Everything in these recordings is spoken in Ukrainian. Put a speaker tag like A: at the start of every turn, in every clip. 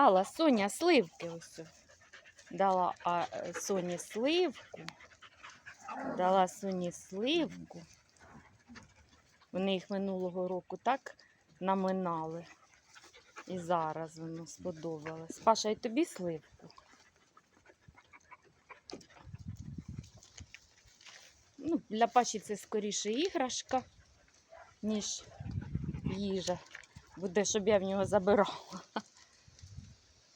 A: Алла, Соня, сливки ось. Дала а, е, Соні сливку. Дала Соні сливку. Вони їх минулого року так наминали. І зараз воно сподобалось. Паша, і тобі сливку? Ну, для Паші це скоріше іграшка, ніж їжа. Буде, щоб я в нього забирала.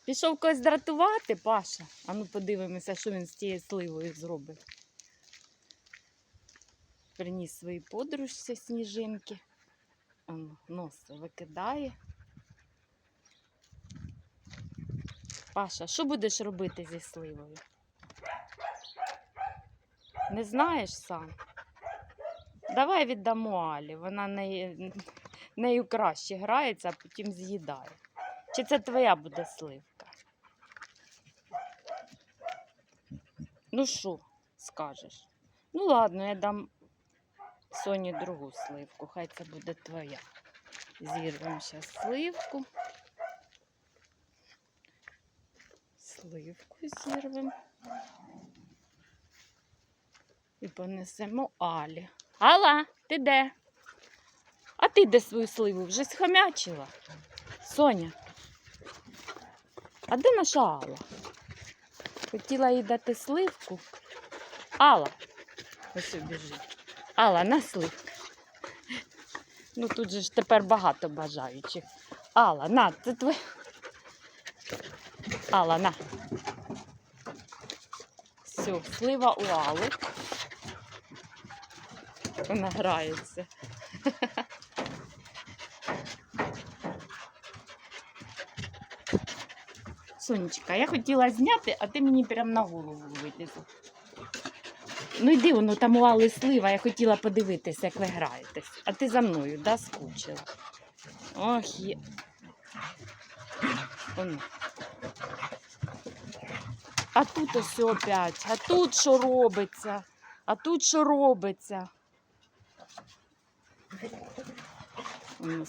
A: Пішов когось дратувати, Паша. А ну подивимося, що він з тією сливою зробить. Приніс своїй подружці сніжинки. Оно, нос викидає. Паша, що будеш робити зі сливою? Не знаєш сам? Давай віддамо Алі, вона нею, нею краще грається, а потім з'їдає. Чи це твоя буде сливка? Ну що скажеш? Ну ладно, я дам Соні другу сливку, хай це буде твоя. Зірвемо зараз сливку. Сливку зірвемо. І понесемо Алі. Алла, ти де? А ти де свою сливу? Вже схомячила? Соня. А де наша Алла? Хотіла їй дати сливку. Алла. Ось біжить. Алла, на сливку. Ну тут же ж тепер багато бажаючих. Алла, на, це твоя. Алла, на. Все, слива у Алли. Вона грається. Сонечка, я хотіла зняти, а ти мені прямо на голову вилізла. Ну йди, воно там у слива, я хотіла подивитися, як ви граєтесь. А ти за мною, да, скучила? Ох, є. Воно. А тут ось опять, а тут що робиться? А тут що робиться? Воно.